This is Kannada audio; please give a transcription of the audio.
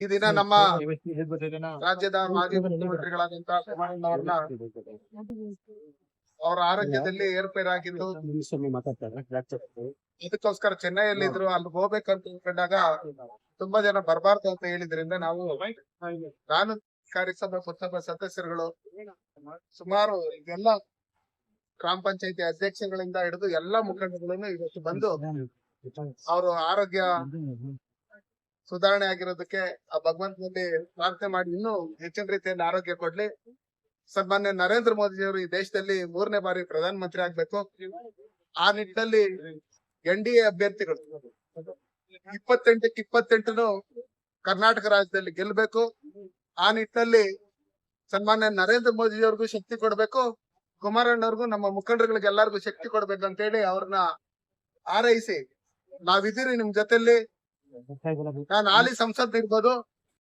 ಈ ದಿನ ನಮ್ಮ ರಾಜ್ಯದ ಮಾಜಿ ಮುಖ್ಯಮಂತ್ರಿಗಳಾದಂತಹ ಕುಮಾರಣ್ಣವ್ರನ್ನ ಅವರ ಆರೋಗ್ಯದಲ್ಲಿ ಏರ್ಪೇರಾಗಿದ್ದು ಇದಕ್ಕೋಸ್ಕರ ಚೆನ್ನೈಯಲ್ಲಿ ಇದ್ರು ಅಲ್ಲಿ ಹೋಗ್ಬೇಕಂತ ಅನ್ಕೊಂಡಾಗ ತುಂಬಾ ಜನ ಬರಬಾರ್ದು ಅಂತ ಹೇಳಿದ್ರಿಂದ ನಾವು ನಾನು ಕಾರ್ಯಸಭಾ ಪುರಸಭಾ ಸದಸ್ಯರುಗಳು ಸುಮಾರು ಇದೆಲ್ಲ ಗ್ರಾಮ ಪಂಚಾಯತಿ ಅಧ್ಯಕ್ಷಗಳಿಂದ ಹಿಡಿದು ಎಲ್ಲಾ ಮುಖಂಡಗಳನ್ನು ಇವತ್ತು ಬಂದು ಅವರು ಆರೋಗ್ಯ ಸುಧಾರಣೆ ಆಗಿರೋದಕ್ಕೆ ಆ ಭಗವಂತನಲ್ಲಿ ಪ್ರಾರ್ಥನೆ ಮಾಡಿ ಇನ್ನೂ ಹೆಚ್ಚಿನ ರೀತಿಯಲ್ಲಿ ಆರೋಗ್ಯ ಕೊಡ್ಲಿ. ಸನ್ಮಾನ್ಯ ನರೇಂದ್ರ ಮೋದಿಜಿಯವರು ಈ ದೇಶದಲ್ಲಿ ಮೂರನೇ ಬಾರಿ ಪ್ರಧಾನ ಮಂತ್ರಿ ಆಗ್ಬೇಕು. ಆ ನಿಟ್ಟಿನಲ್ಲಿ ಎನ್ ಡಿ ಎ ಅಭ್ಯರ್ಥಿಗಳು ಇಪ್ಪತ್ತೆಂಟಕ್ಕೆ ಕರ್ನಾಟಕ ರಾಜ್ಯದಲ್ಲಿ ಗೆಲ್ಲಬೇಕು ಆ ನಿಟ್ಟಿನಲ್ಲಿ ಸನ್ಮಾನ್ಯ ನರೇಂದ್ರ ಮೋದಿಜಿಯವ್ರಿಗೂ ಶಕ್ತಿ ಕೊಡ್ಬೇಕು. ಕುಮಾರಣ್ಣವ್ರಿಗೂ ನಮ್ಮ ಮುಖಂಡರುಗಳಿಗೆ ಎಲ್ಲರಿಗೂ ಶಕ್ತಿ ಅಂತ ಹೇಳಿ ಅವ್ರನ್ನ ಆರೈಸಿ ನಾವಿದ್ದೀರಿ ನಿಮ್ ಜೊತೆಲಿ ಸಂಸತ್ ಇರ್ಬೋದು.